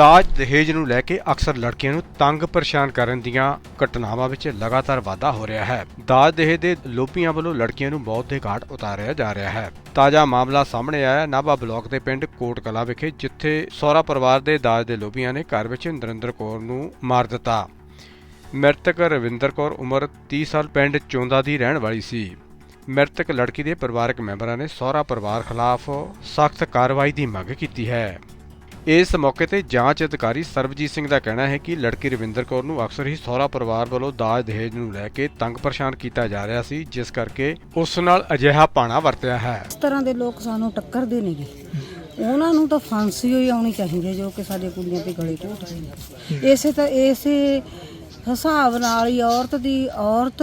ਦਾਜ ਦਹੇਜ ਨੂੰ ਲੈ ਕੇ ਅਕਸਰ ਲੜਕੀਆਂ ਨੂੰ ਤੰਗ ਪਰੇਸ਼ਾਨ ਕਰਨ ਦੀਆਂ ਘਟਨਾਵਾਂ ਵਿੱਚ ਲਗਾਤਾਰ ਵਾਧਾ ਹੋ ਰਿਹਾ ਹੈ। ਦਾਜ ਦਹੇਜ ਦੇ ਲੋਭੀਆਂ ਵੱਲੋਂ ਲੜਕੀਆਂ ਨੂੰ ਮੌਤ ਦੇ ਘਾਟ ਉਤਾਰਿਆ ਜਾ ਰਿਹਾ ਹੈ। ਤਾਜ਼ਾ ਮਾਮਲਾ ਸਾਹਮਣੇ ਆਇਆ ਨਾਭਾ ਬਲਾਕ ਦੇ ਪਿੰਡ ਕੋਟਕਲਾ ਵਿਖੇ, ਜਿੱਥੇ ਸਹੁਰਾ ਪਰਿਵਾਰ ਦੇ ਦਾਜ ਦੇ ਲੋਭੀਆਂ ਨੇ ਘਰ ਵਿੱਚ ਨਰਿੰਦਰ ਕੌਰ ਨੂੰ ਮਾਰ ਦਿੱਤਾ। ਮ੍ਰਿਤਕ ਰਵਿੰਦਰ ਕੌਰ ਉਮਰ 30 ਸਾਲ, ਪਿੰਡ ਚੋਂਦਾ ਦੀ ਰਹਿਣ ਵਾਲੀ ਸੀ। ਮ੍ਰਿਤਕ ਲੜਕੀ ਦੇ ਪਰਿਵਾਰਕ ਮੈਂਬਰਾਂ ਨੇ ਸਹੁਰਾ ਪਰਿਵਾਰ ਖਿਲਾਫ ਸਖਤ ਕਾਰਵਾਈ ਦੀ ਮੰਗ ਕੀਤੀ ਹੈ। ਇਸ ਮੌਕੇ ਤੇ ਜਾਂਚ ਅਧਿਕਾਰੀ ਸਰਬਜੀਤ ਸਿੰਘ ਦਾ ਕਹਿਣਾ ਹੈ ਕਿ ਲੜਕੀ ਰਵਿੰਦਰ ਕੌਰ ਨੂੰ ਅਕਸਰ ਹੀ ਸਹੁਰਾ ਪਰਿਵਾਰ ਵੱਲੋਂ ਦਾਜ ਦਹੇਜ ਨੂੰ ਲੈ ਕੇ ਤੰਗ ਪਰੇਸ਼ਾਨ ਕੀਤਾ ਜਾ ਰਿਹਾ ਸੀ ਜਿਸ ਕਰਕੇ ਉਸ ਨਾਲ ਅਜਿਹਾ ਪਾਣਾ ਵਰਤਿਆ ਹੈ। ਇਸ ਤਰ੍ਹਾਂ ਦੇ ਲੋਕ ਸਾਨੂੰ ਟੱਕਰਦੇ ਨੇਗੇ। ਉਹਨਾਂ ਨੂੰ ਤਾਂ ਫਾਂਸੀ ਹੋਈ ਆਉਣੀ ਚਾਹੀਦੀ ਹੈ ਜੋ ਕਿ ਸਾਡੇ ਕੁੜੀਆਂ ਤੇ ਗਲੇ ਘੋਟਦੇ ਨੇ। ਇਸੇ ਤਾਂ ਇਸੇ ਹਿਸਾਬ ਨਾਲ ਹੀ ਔਰਤ ਦੀ ਔਰਤ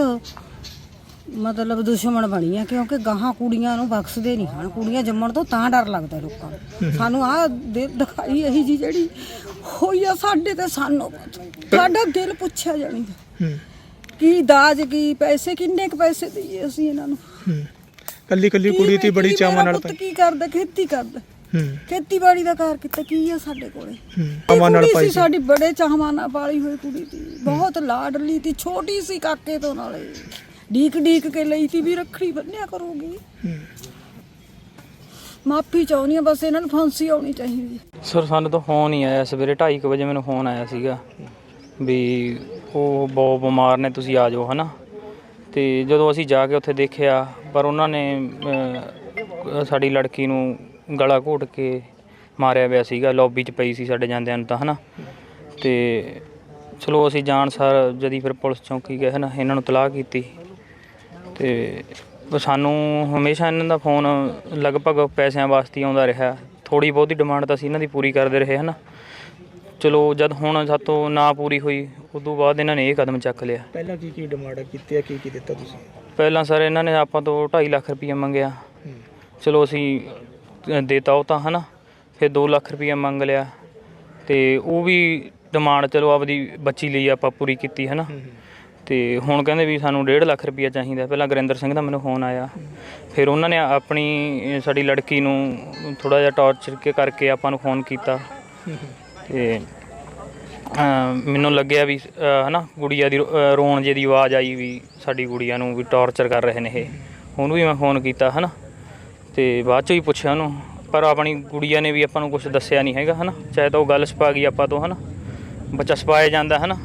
ਮਤਲਬ ਦੁਸ਼ਮਣ ਬਣੀ ਹੈ ਕਿਉਂਕਿ ਗਾਹਾਂ ਕੁੜੀਆਂ ਨੂੰ ਬਖਸ਼ਦੇ ਨਹੀਂ ਹਨ। ਕੁੜੀਆਂ ਜੰਮਣ ਤੋਂ ਤਾਂ ਡਰ ਲੱਗਦਾ ਲੋਕਾਂ ਨੂੰ। ਸਾਨੂੰ ਦੇ- ਦਿਖਾਈ ਇਹੀ ਜੀ ਜਿਹੜੀ ਹੋਈ ਆ ਸਾਡੇ ਤੇ ਸਾਨੂੰ ਸਾਡਾ ਦਿਲ ਪੁੱਛਿਆ ਜਾਣੀ ਦਾ। ਕੀ ਦਾਜ ਕੀ ਪੈਸੇ ਕਿੰਨੇ ਕੁ ਪੈਸੇ ਦਈਏ ਅਸੀਂ ਇਹਨਾਂ ਨੂੰ? ਕੱਲੀ ਕੱਲੀ ਕੁੜੀ ਤੀ ਬੜੀ ਚਾਵਾਂ ਨਾਲ ਪੁੱਤ ਕੀ ਕਰਦਾ? ਖੇਤੀ ਕਰਦਾ। ਹੂੰ। ਖੇਤੀਬਾੜੀ ਦਾ ਕਾਰ ਕੀਤਾ ਕੀ ਆ ਸਾਡੇ ਕੋਲੇ? ਚਾਵਾਂ ਨਾਲ ਪਾਈ ਸਾਡੀ ਬੜੇ ਚਾਹਵਾਂ ਨਾਲ ਪਾਲੀ ਹੋਈ ਕੁੜੀ ਸੀ ਬਹੁਤ ਲਾਡਲੀ ਸੀ ਛੋਟੀ ਸੀ ਕਾਕੇ ਤੋਂ ਨਾਲੇ। ਡੀਕ ਡੀਕ ਕੇ ਲਈ ਤੀ ਵੀ ਰੱਖੜੀ ਬੰਨਿਆ ਕਰੂਗੀ। ਹੂੰ। ਮਾਫੀ ਚਾਹੁੰਦੀ ਆ ਬਸ ਇਹਨਾਂ ਨੂੰ ਫਾਂਸੀ ਆਉਣੀ ਚਾਹੀਦੀ। ਸਰ ਸਾਨੂੰ ਤਾਂ ਫੋਨ ਹੀ ਆਇਆ ਸਵੇਰੇ 2:30 ਵਜੇ ਮੈਨੂੰ ਫੋਨ ਆਇਆ ਸੀਗਾ ਵੀ ਉਹ ਬਹੁਤ ਬਿਮਾਰ ਨੇ ਤੁਸੀਂ ਆ ਜਾਓ ਹਨਾ। ਤੇ ਜਦੋਂ ਅਸੀਂ ਜਾ ਕੇ ਉੱਥੇ ਦੇਖਿਆ ਪਰ ਉਹਨਾਂ ਨੇ ਅਹ, ਸਾਡੀ ਲੜਕੀ ਨੂੰ ਗਲਾ ਘੋਟ ਕੇ ਮਾਰਿਆ ਪਿਆ ਸੀਗਾ ਲੌਬੀ 'ਚ ਪਈ ਸੀ ਸਾਡੇ ਜਾਂਦਿਆਂ ਨੂੰ ਤਾਂ ਹਨਾ। ਤੇ ਚਲੋ ਅਸੀਂ ਜਾਣ ਸਾਰ ਜਦੀ ਫਿਰ ਪੁਲਿਸ ਚੌਂਕੀ ਗਏ ਹਨਾ ਇਹਨਾਂ ਨੂੰ ਤਲਾਹ ਕੀਤੀ। ਤੇ ਸਾਨੂੰ ਹਮੇਸ਼ਾ ਇਹਨਾਂ ਦਾ ਫੋਨ ਲਗਭਗ ਪੈਸਿਆਂ ਵਾਸਤੇ ਆਉਂਦਾ ਰਿਹਾ। ਥੋੜੀ ਬਹੁਤੀ ਡਿਮਾਂਡ ਤਾਂ ਅਸੀਂ ਇਹਨਾਂ ਦੀ ਪੂਰੀ ਕਰਦੇ ਰਹੇ ਹਨਾ। ਚਲੋ ਜਦ ਹੁਣ ਸਾਤੋਂ ਨਾ ਪੂਰੀ ਹੋਈ ਉਦੋਂ ਬਾਅਦ ਇਹਨਾਂ ਨੇ ਇਹ ਕਦਮ ਚੱਕ ਲਿਆ। ਪਹਿਲਾਂ ਕੀ ਕੀ ਡਿਮਾਂਡ ਕੀਤੀ ਆ ਕੀ ਕੀ ਦਿੱਤਾ ਤੁਸੀਂ? ਪਹਿਲਾਂ ਸਰ ਇਹਨਾਂ ਨੇ ਆਪਾਂ ਤੋਂ 2.5 ਲੱਖ ਰੁਪਏ ਮੰਗਿਆ। ਚਲੋ ਅਸੀਂ ਦੇਤਾ ਉਹ ਤਾਂ ਹਨਾ। ਫਿਰ 2 ਲੱਖ ਰੁਪਏ ਮੰਗ ਲਿਆ। ਤੇ ਉਹ ਵੀ ਡਿਮਾਂਡ ਚਲੋ ਆਪਦੀ ਬੱਚੀ ਲਈ ਆਪਾਂ ਪੂਰੀ ਕੀਤੀ ਹਨਾ। ਤੇ ਹੁਣ ਕਹਿੰਦੇ ਵੀ ਸਾਨੂੰ 1.5 ਲੱਖ ਰੁਪਈਆ ਚਾਹੀਦਾ। ਪਹਿਲਾਂ ਗੁਰਿੰਦਰ ਸਿੰਘ ਦਾ ਮੈਨੂੰ ਫੋਨ ਆਇਆ। ਫਿਰ ਉਹਨਾਂ ਨੇ ਆਪਣੀ ਸਾਡੀ ਲੜਕੀ ਨੂੰ ਥੋੜਾ ਜਿਹਾ ਟਾਰਚਰ ਕੇ ਕਰਕੇ ਆਪਾਂ ਨੂੰ ਫੋਨ ਕੀਤਾ। ਤੇ ਮੈਨੂੰ ਲੱਗਿਆ ਵੀ ਅ, ਹਨਾ ਗੁੜੀਆ ਦੀ ਰੋ- ਰੋਣ ਜੇ ਦੀ ਆਵਾਜ਼ ਆਈ ਵੀ ਸਾਡੀ ਗੁੜੀਆ ਨੂੰ ਵੀ ਟਾਰਚਰ ਕਰ ਰਹੇ ਨੇ ਇਹ। ਉਹਨੂੰ ਵੀ ਮੈਂ ਫੋਨ ਕੀਤਾ ਹਨਾ। ਤੇ ਬਾਅਦ ਚੋਂ ਹੀ ਪੁੱਛਿਆ ਉਹਨੂੰ ਪਰ ਆਪਣੀ ਗੁੜੀਆ ਨੇ ਵੀ ਆਪਾਂ ਨੂੰ ਕੁਝ ਦੱਸਿਆ ਨਹੀਂ ਹੈਗਾ ਹਨਾ। ਚਾਹੇ ਤਾਂ ਉਹ ਗੱਲ ਛਪਾ ਗਈ ਆਪਾਂ ਤੋਂ ਹਨਾ। ਬੱਚਾ ਛਪਾਇਆ ਜਾਂਦਾ ਹਨਾ।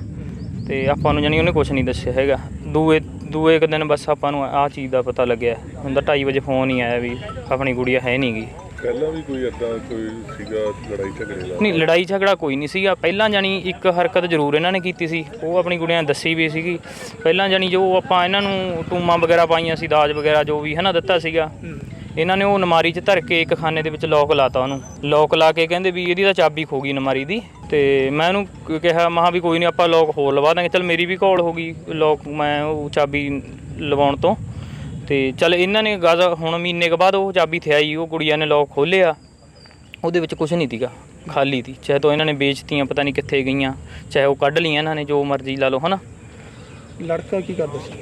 ਤੇ ਆਪਾਂ ਨੂੰ ਜਾਨੀ ਉਹਨੇ ਕੁਝ ਨਹੀਂ ਦੱਸਿਆ ਹੈਗਾ। ਦੂਏ ਦੂਏ ਇੱਕ ਦਿਨ ਬਸ ਆਪਾਂ ਨੂੰ ਆਹ ਚੀਜ਼ ਦਾ ਪਤਾ ਲੱਗਿਆ। ਹੁੰਦਾ 2:30 ਵਜੇ ਫੋਨ ਹੀ ਆਇਆ ਵੀ ਆਪਣੀ ਗੁੜੀਆ ਹੈ ਨਹੀਂਗੀ ਪਹਿਲਾਂ ਵੀ ਕੋਈ ਏਦਾਂ ਕੋਈ ਸੀਗਾ ਲੜਾਈ ਝਗੜੇ ਦਾ? ਨਹੀਂ ਲੜਾਈ ਝਗੜਾ ਕੋਈ ਨਹੀਂ ਸੀਗਾ। ਪਹਿਲਾਂ ਜਾਨੀ ਇੱਕ ਹਰਕਤ ਜ਼ਰੂਰ ਇਹਨਾਂ ਨੇ ਕੀਤੀ ਸੀ। ਉਹ ਆਪਣੀ ਗੁੜੀਆਂ ਨੇ ਦੱਸੀ ਵੀ ਸੀਗੀ। ਪਹਿਲਾਂ ਜਾਨੀ ਜੋ ਆਪਾਂ ਇਹਨਾਂ ਨੂੰ ਟੂਮਾਂ ਵਗੈਰਾ ਪਾਈਆਂ ਸੀ ਦਾਜ ਵਗੈਰਾ ਜੋ ਵੀ ਹਨਾ ਦਿੱਤਾ ਸੀਗਾ। ਇਹਨਾਂ ਨੇ ਉਹ ਨਮਾਰੀ 'ਚ ਧਰ ਕੇ ਇੱਕ ਖਾਨੇ ਦੇ ਵਿੱਚ ਲੋਕ ਲਾਤਾ ਉਹਨੂੰ। ਲੋਕ ਲਾ ਕੇ ਕਹਿੰਦੇ ਵੀ ਇਹਦੀ ਤਾਂ ਚਾਬੀ ਖੋ ਗਈ ਨਮਾਰੀ ਦੀ ਤੇ ਮੈਂ ਉਹਨੂੰ ਕਿਹਾ ਮਹਾ ਵੀ ਕੋਈ ਨਹੀਂ ਆਪਾਂ ਲੋਕ ਹੋਰ ਲਵਾ ਦਾਂਗੇ। ਚਲ ਮੇਰੀ ਵੀ ਘੋਲ ਹੋ ਗਈ ਲੋਕ ਮੈਂ ਉਹ ਚਾਬੀ ਲਵਾਉਣ ਤੋਂ। ਤੇ ਚਲ ਇਹਨਾਂ ਨੇ ਗਾਜ਼ ਹੁਣ ਮਹੀਨੇ ਕੁ ਬਾਅਦ ਉਹ ਚਾਬੀ ਥਿਆਈ ਉਹ ਕੁੜੀਆਂ ਨੇ ਲੋਕ ਖੋਲ੍ਹਿਆ। ਉਹਦੇ ਵਿੱਚ ਕੁਝ ਨਹੀਂ ਸੀਗਾ, ਖਾਲੀ ਸੀ। ਚਾਹੇ ਤਾਂ ਇਹਨਾਂ ਨੇ ਵੇਚਤੀਆਂ, ਪਤਾ ਨਹੀਂ ਕਿੱਥੇ ਗਈਆਂ, ਚਾਹੇ ਉਹ ਕੱਢ ਲਈਆਂ ਇਹਨਾਂ ਨੇ, ਜੋ ਮਰਜ਼ੀ ਲਾ ਲਓ, ਹਨਾ? ਲੜਕਾ ਕੀ ਕਰਦਾ ਸੀ?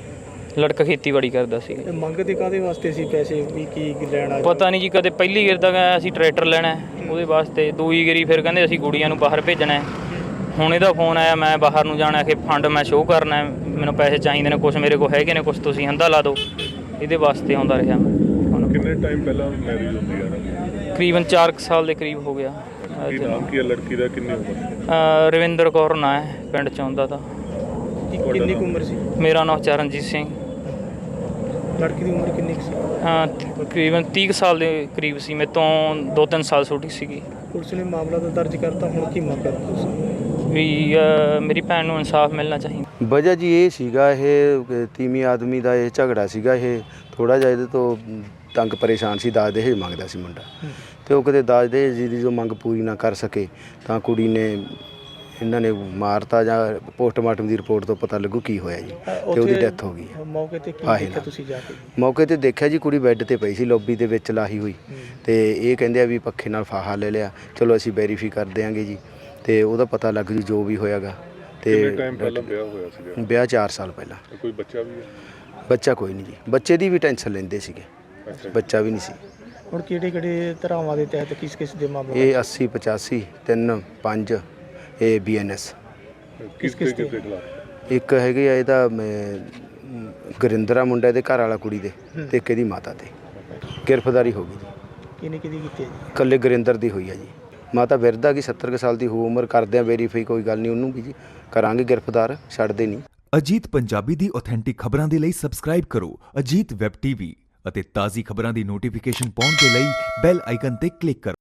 ਲੜਕਾ ਖੇਤੀਬਾੜੀ ਕਰਦਾ ਸੀ। ਇਹ ਮੰਗਦੇ ਕਾਦੇ ਵਾਸਤੇ ਸੀ ਪੈਸੇ ਵੀ ਕੀ ਲੈਣ ਪਤਾ ਨਹੀਂ ਜੀ ਕਦੇ ਪਹਿਲੀ ਗੇਰ ਤਾਂ ਅਸੀਂ ਟਰੈਕਟਰ ਲੈਣਾ ਹੈ, ਉਹਦੇ ਵਾਸਤੇ ਦੂਈ ਗੇਰੀ ਫਿਰ ਕਹਿੰਦੇ ਅਸੀਂ ਗੁੜੀਆਂ ਨੂੰ ਬਾਹਰ ਭੇਜਣਾ ਹੈ। ਹੁਣ ਇਹਦਾ ਫੋਨ ਆਇਆ ਮੈਂ ਬਾਹਰ ਨੂੰ ਜਾਣਾ ਕਿ ਫੰਡ ਮੈਂ ਸ਼ੋਅ ਕਰਨਾ ਹੈ ਮੈਨੂੰ ਪੈਸੇ ਚਾਹੀਦੇ ਨੇ ਕੁਝ ਮੇਰੇ ਕੋਲ ਹੈਗੇ ਨੇ ਕੁਝ ਤੁਸੀਂ ਹੰਦਾ ਲਾ ਦਿਓ। ਇਹਦੇ ਵਾਸਤੇ ਆਉਂਦਾ ਰਿਹਾ ਮੈਂ ਹੁਣ। ਕਿੰਨੇ ਟਾਈਮ ਪਹਿਲਾਂ ਮੈਰਿਜ ਹੁੰਦੀ ਆ? ਤਕਰੀਬਨ 4 ਸਾਲ ਦੇ ਕਰੀਬ ਹੋ ਗਿਆ। ਕੀ ਨਾਮ ਕੀ ਹੈ ਲੜਕੀ ਦਾ ਕਿੰਨੀ ਉਮਰ? ਰਵਿੰਦਰ ਕੌਰ ਨਾਂ ਹੈ ਪਿੰਡ ਚ ਆਉਂਦਾ ਤਾਂ। ਕੀ- ਕਿੰਨੀ ਉਮਰ ਸੀ? ਮੇਰਾ ਨਾਮ ਚਰਨਜੀਤ ਸਿੰਘ। ਲੜਕੀ ਦੀ ਉਮਰ ਕਿੰਨੀ ਕੁ ਸੀ? ਅਹ ਤਕਰੀਬਨ 30 ਕੁ ਸਾਲ ਦੇ ਕਰੀਬ ਸੀ। ਮੇਰੇ ਤੋਂ 2-3 ਸਾਲ ਛੋਟੀ ਸੀਗੀ। ਪੁਲਿਸ ਨੇ ਮਾਮਲਾ ਤਾਂ ਦਰਜ ਕਰਤਾ ਹੁਣ ਕੀ ਮੰਗ ਕਰਦੇ ਤੁਸੀਂ? ਵੀ ਅਹ ਮੇਰੀ ਭੈਣ ਨੂੰ ਇਨਸਾਫ ਮਿਲਣਾ ਚਾਹੀਦਾ। ਵਜ੍ਹਾ ਜੀ ਇਹ ਸੀਗਾ ਇਹ ਕਿ ਤੀਵੀਂ ਆਦਮੀ ਦਾ ਇਹ ਝਗੜਾ ਸੀਗਾ ਇਹ ਥੋੜਾ ਜਿਹਾ ਇਹਦੇ ਤੋਂ ਤੰਗ ਪਰੇਸ਼ਾਨ ਸੀ ਦਾਜ ਦਹੇਜ ਮੰਗਦਾ ਸੀ ਮੁੰਡਾ। ਤੇ ਉਹ ਕਦੇ ਦਾਜ ਦਹੇਜ ਦੀ ਜੋ ਮੰਗ ਪੂਰੀ ਨਾ ਕਰ ਸਕੇ ਤਾਂ ਕੁੜੀ ਨੇ ਇਹਨਾਂ ਨੇ ਮਾਰਤਾ ਜਾਂ ਪੋਸਟਮਾਰਟਮ ਦੀ ਰਿਪੋਰਟ ਤੋਂ ਪਤਾ ਲੱਗੂ ਕੀ ਹੋਇਆ ਜੀ ਤੇ ਉਹਦੀ ਡੈਥ ਹੋ ਗਈ ਮੌਕੇ ਤੇ ਕੀ ਆਹੀ ਦੇਖਿਆ ਨਾ। ਤੁਸੀਂ ਜਾ ਕੇ? ਮੌਕੇ ਤੇ ਦੇਖਿਆ ਜੀ ਕੁੜੀ ਬੈੱਡ ਤੇ ਪਈ ਸੀ ਲੌਬੀ ਦੇ ਵਿੱਚ ਲਾਹੀ ਹੋਈ। ਤੇ ਇਹ ਕਹਿੰਦੇ ਆ ਵੀ ਪੱਖੇ ਨਾਲ ਫਾਹਾ ਲੈ ਲਿਆ। ਚਲੋ ਅਸੀਂ ਵੈਰੀਫਾਈ ਕਰ ਦਿਆਂਗੇ ਜੀ। ਤੇ ਉਹਦਾ ਪਤਾ ਲੱਗ ਜੂ ਜੋ ਵੀ ਹੋਇਆਗਾ। ਕਿੰਨੇ ਤੇ ਟਾਈਮ ਪਹਿਲਾਂ ਵਿਆਹ ਹੋਇਆ ਸੀਗਾ? ਵਿਆਹ 4 ਸਾਲ ਪਹਿਲਾਂ। ਤੇ ਕੋਈ ਬੱਚਾ ਵੀ ਹੈ? ਬੱਚਾ ਕੋਈ ਨਹੀਂ ਜੀ। ਬੱਚੇ ਦੀ ਵੀ ਟੈਨਸ਼ਨ ਲੈਂਦੇ ਸੀਗੇ। ਅੱਛਾ। ਬੱਚਾ ਵੀ ਨਹੀਂ ਸੀ। ਹੁਣ ਕਿਹੜੇ ਕਿਹੜੇ ਧਰਾਵਾਂ ਦੇ ਤਹਿਤ ਕਿਸ ਕਿਸ ਦੇ ਮਾਮਲੇ ਇਹ 80 85 3 5 ਇਹ ਬੀਐਨਐਸ ਕਿਸ ਕਿਸ ਦੇ ਖਿਲਾਫ ਇੱਕ ਹੈਗੇ ਆ ਇਹਦਾ ਗੁਰਿੰਦਰਾ ਮੁੰਡਾ ਇਹਦੇ ਘਰ ਵਾਲਾ ਕੁੜੀ ਦੇ ਤੇ ਇੱਕ ਇਹਦੀ ਮਾਤਾ ਤੇ। ਗ੍ਰਿਫਤਾਰੀ ਹੋ ਗਈ ਜੀ। ਕਿਹਨੇ ਕਿਹਦੀ ਕੀਤੀ ਹੈ ਜੀ? ਇਕੱਲੇ ਗੁਰਿੰਦਰ ਦੀ ਹੋਈ ਆ ਜੀ। ਮਾਤਾ ਵਿਰਦਾ ਕੀ 70 ਕੁ ਸਾਲ ਦੀ ਹੋ ਉਮਰ ਕਰਦੇ ਆ ਵੈਰੀਫਾਈ ਕੋਈ ਗੱਲ ਨਹੀਂ ਉਹਨੂੰ ਵੀ ਜੀ। ਕਰਾਂਗੇ ਗ੍ਰਿਫਤਾਰ ਛੱਡਦੇ ਨਹੀਂ। ਅਜੀਤ ਪੰਜਾਬੀ ਦੀ ਆਥੈਂਟਿਕ ਖਬਰਾਂ ਦੇ ਲਈ ਸਬਸਕ੍ਰਾਈਬ ਕਰੋ ਅਜੀਤ ਵੈਬ ਟੀਵੀ ਅਤੇ ਤਾਜ਼ੀ ਖਬਰਾਂ ਦੀ ਨੋਟੀਫਿਕੇਸ਼ਨ ਪਾਉਣ ਦੇ ਲਈ ਬੈਲ ਆਈਕਨ ਤੇ ਕਲਿੱਕ ਕਰੋ।